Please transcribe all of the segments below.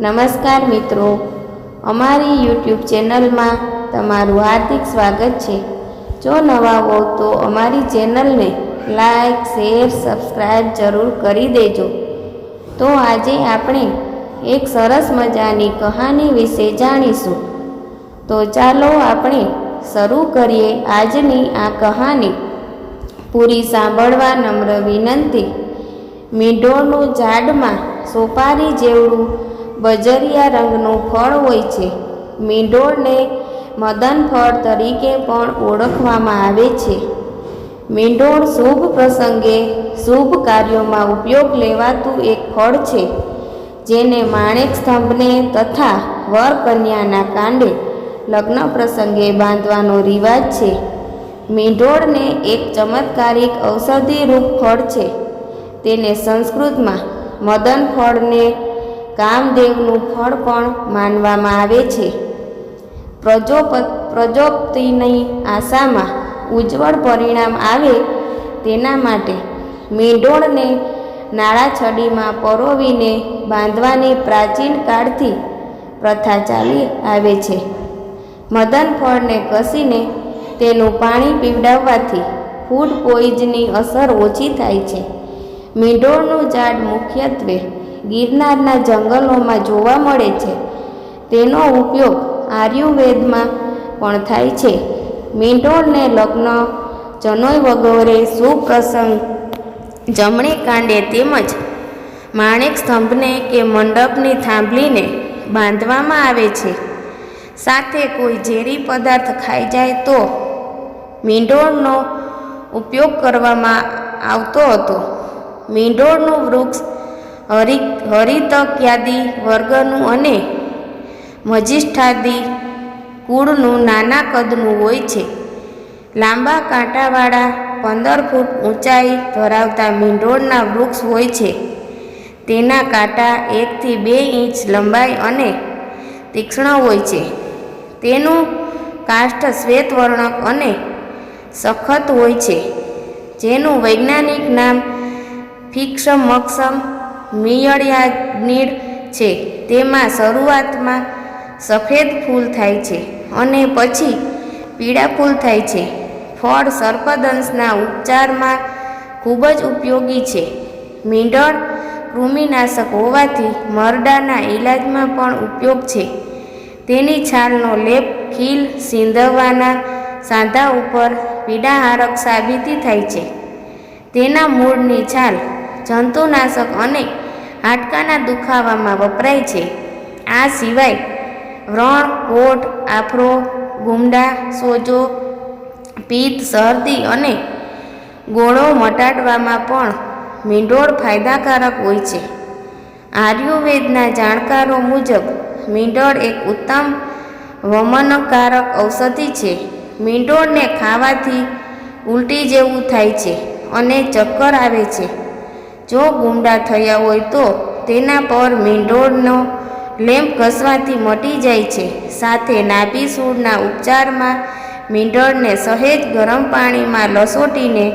નમસ્કાર મિત્રો. અમારી યુટ્યુબ ચેનલમાં તમારું હાર્દિક સ્વાગત છે. જો નવા હો તો અમારી ચેનલને લાઈક, શેર સબસ્ક્રાઈબ જરૂર કરી દેજો. તો આજે આપણે એક સરસ મજાની કહાની વિશે જાણીશું. તો ચાલો આપણે શરૂ કરીએ આજની આ કહાની. પૂરી સાંભળવા નમ્ર વિનંતી. મીંઢોળનું ઝાડમાં સોપારી જેવડું બજરિયા રંગનું ફળ હોય છે. મીંઢોળને મદન ફળ તરીકે પણ ઓળખવામાં આવે છે. મીંઢોળ શુભ પ્રસંગે શુભ કાર્યોમાં ઉપયોગ લેવાતું એક ફળ છે, જેને માણેક સ્તંભને તથા વર કન્યાના કાંડે લગ્ન પ્રસંગે બાંધવાનો રિવાજ છે. મીંઢોળને એક ચમત્કારિક ઔષધિરૂપ ફળ છે. તેને સંસ્કૃતમાં મદન ફળને કામદેવનું ફળ પણ માનવામાં આવે છે. પ્રજોપ, પ્રજોપતિની આશામાં ઉજ્જવળ પરિણામ આવે તેના માટે મેંઢોળને નાળા છડીમાં પરોવીને બાંધવાની પ્રાચીન કાળથી પ્રથા ચાલી આવે છે. મદન ફળને કસીને તેનું પાણી પીવડાવવાથી ફૂડ પોઈઝની અસર ઓછી થાય છે. મીંઢોળનું ઝાડ મુખ્યત્વે ગિરનારના જંગલોમાં જોવા મળે છે. તેનો ઉપયોગ આયુર્વેદમાં પણ થાય છે. મીંઢોળને લગ્ન વગેરે શુભ પ્રસંગ જમણે કાંડે તેમજ માણેક સ્તંભને કે મંડપની થાંભલીને બાંધવામાં આવે છે. સાથે કોઈ ઝેરી પદાર્થ ખાઈ જાય તો મીંઢોળનો ઉપયોગ કરવામાં આવતો હતો. મીંઢોળનું વૃક્ષ હરિ, હરિતક્યાદી વર્ગનું અને મજિષ્ઠાદી કુળનું નાના કદનું હોય છે. લાંબા કાંટાવાળા, પંદર ફૂટ ઊંચાઈ ધરાવતા મીંઢોળના વૃક્ષ હોય છે. તેના કાંટા એકથી બે ઇંચ લંબાઈ અને તીક્ષ્ણ હોય છે. તેનું કાષ્ઠ શ્વેતવર્ણક અને સખત હોય છે, જેનું વૈજ્ઞાનિક નામ ફિક્ષમક્ષમ મિયળિયાનીડ છે. તેમાં શરૂઆતમાં સફેદ ફૂલ થાય છે અને પછી પીળા ફૂલ થાય છે. ફળ સર્પદંશના ઉપચારમાં ખૂબ જ ઉપયોગી છે. મીંડળ કૃમિનાશક હોવાથી મરડાના ઈલાજમાં પણ ઉપયોગ છે. તેની છાલનો લેપ, ખીલ સિંધવાના સાંધા ઉપર પીડાહારક સાબિતી થાય છે. તેના મૂળની છાલ જંતુનાશક અને હાડકાના દુખાવામાં વપરાય છે. આ સિવાય વ્રણ કોટ આફરો, ગુમડા, સોજો, પિત્ત, શરદી અને ગોળો મટાડવામાં પણ મીંડોળ ફાયદાકારક હોય છે. આયુર્વેદના જાણકારો મુજબ મીંડોળ એક ઉત્તમ વમનકારક ઔષધિ છે. મીંડોળને ખાવાથી ઉલટી જેવું થાય છે અને ચક્કર આવે છે. જો ગુમડા થયા હોય તો તેના પર મીંઢોળનો લેમ્પ ઘસવાથી મટી જાય છે. સાથે નાભી સૂળના ઉપચારમાં મીંઢળને સહેજ ગરમ પાણીમાં લસોટીને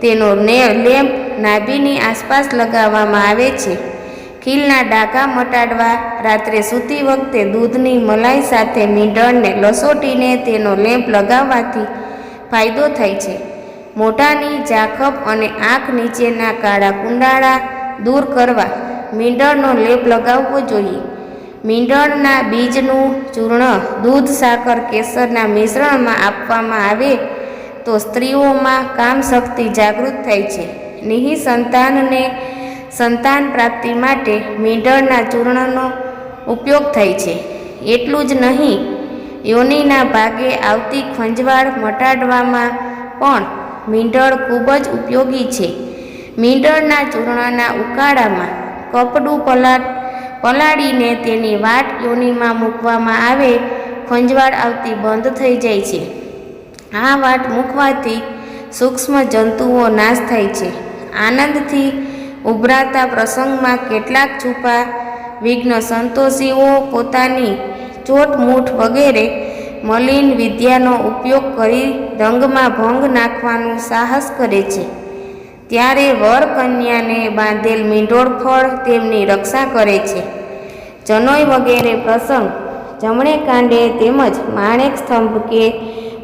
તેનો ને લેમ્પ નાભીની આસપાસ લગાવવામાં આવે છે. ખીલના ડાઘા મટાડવા રાત્રે સૂતી વખતે દૂધની મલાઈ સાથે મીંઢળને લસોટીને તેનો લેમ્પ લગાવવાથી ફાયદો થાય છે. મોઢાની જાખપ અને આંખ નીચેના કાળા કુંડાળા દૂર કરવા મીંડળનો લેપ લગાવવો જોઈએ. મીંડળના બીજનું ચૂર્ણ દૂધ, સાકર, કેસરના મિશ્રણમાં આપવામાં આવે તો સ્ત્રીઓમાં કામશક્તિ જાગૃત થાય છે. નિહિ સંતાનને સંતાન પ્રાપ્તિ માટે મીંડળના ચૂર્ણનો ઉપયોગ થાય છે. એટલું જ નહીં, યોનિના ભાગે આવતી ખંજવાળ મટાડવામાં પણ મીંઢળ ખૂબ જ ઉપયોગી છે. મીંડળના ચૂર્ણના ઉકાળામાં કપડું પલાટ, પલાળીને તેની વાટ યોનીમાં મૂકવામાં આવે, ખંજવાળ આવતી બંધ થઈ જાય છે. આ વાટ મૂકવાથી સૂક્ષ્મ જંતુઓ નાશ થાય છે. આનંદથી ઉભરાતા પ્રસંગમાં કેટલાક છુપા, વિઘ્ન સંતોષીઓ પોતાની ચોટમૂઠ વગેરે મલિન વિદ્યાનો ઉપયોગ કરી રંગમાં ભંગ નાખવાનું સાહસ કરે છે. ત્યારે વર કન્યાને બાંધેલ મીંડોળ ફળ તેમની રક્ષા કરે છે. જનોઈ વગેરે પ્રસંગ જમણે કાંડે તેમજ માણેક સ્તંભ કે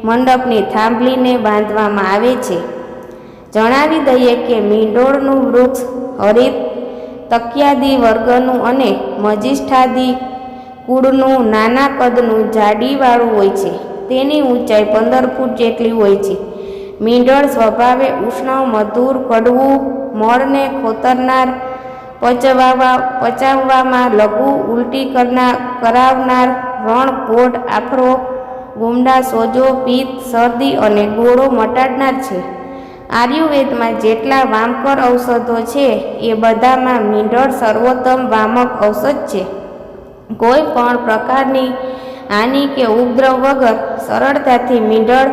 મંડપની થાંભલીને બાંધવામાં આવે છે. જણાવી દઈએ કે મીંડોળનું વૃક્ષ હરિત, તકિયાદી વર્ગનું અને મજીષ્ઠાદી કુળનું નાના કદનું જાડીવાળું હોય છે. તેની ઊંચાઈ પંદર ફૂટ જેટલી હોય છે. મીંડળ સ્વભાવે ઉષ્ણ, મધુર, કડવું, મળને ખોતરનાર, પચવાવા, પચાવવામાં લઘુ, ઉલટી કરનાર કરાવનાર, રણ કોટ આફરો, ગુમડા, સોજો પિત્ત શરદી અને ગોળો મટાડનાર છે. આયુર્વેદમાં જેટલા વામકર ઔષધો છે, એ બધામાં મીંડળ સર્વોત્તમ વામક ઔષધ છે. કોઈ પણ પ્રકારની હાનિ કે ઉપદ્રવ વગર સરળતાથી મીંઢળ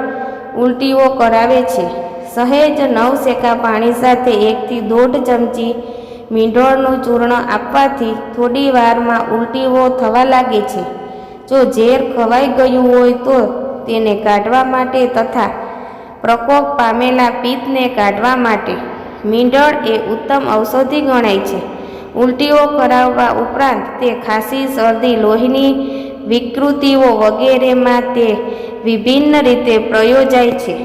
ઉલટીઓ કરાવે છે. સહેજ નવસેકા પાણી સાથે એકથી દોઢ ચમચી મીંઢોળનું ચૂર્ણ આપવાથી થોડી વારમાં ઉલટીઓ થવા લાગે છે. જો ઝેર ખવાઈ ગયું હોય તો તેને કાઢવા માટે તથા પ્રકોપ પામેલા પિત્તને કાઢવા માટે. મીંઢળ એ ઉત્તમ ઔષધિ ગણાય છે. ઉલટીઓ કરાવવા ઉપરાંત તે ખાંસી શરદી લોહીની વિકૃતિઓ વગેરેમાં તે વિભિન્ન રીતે પ્રયોજાય છે.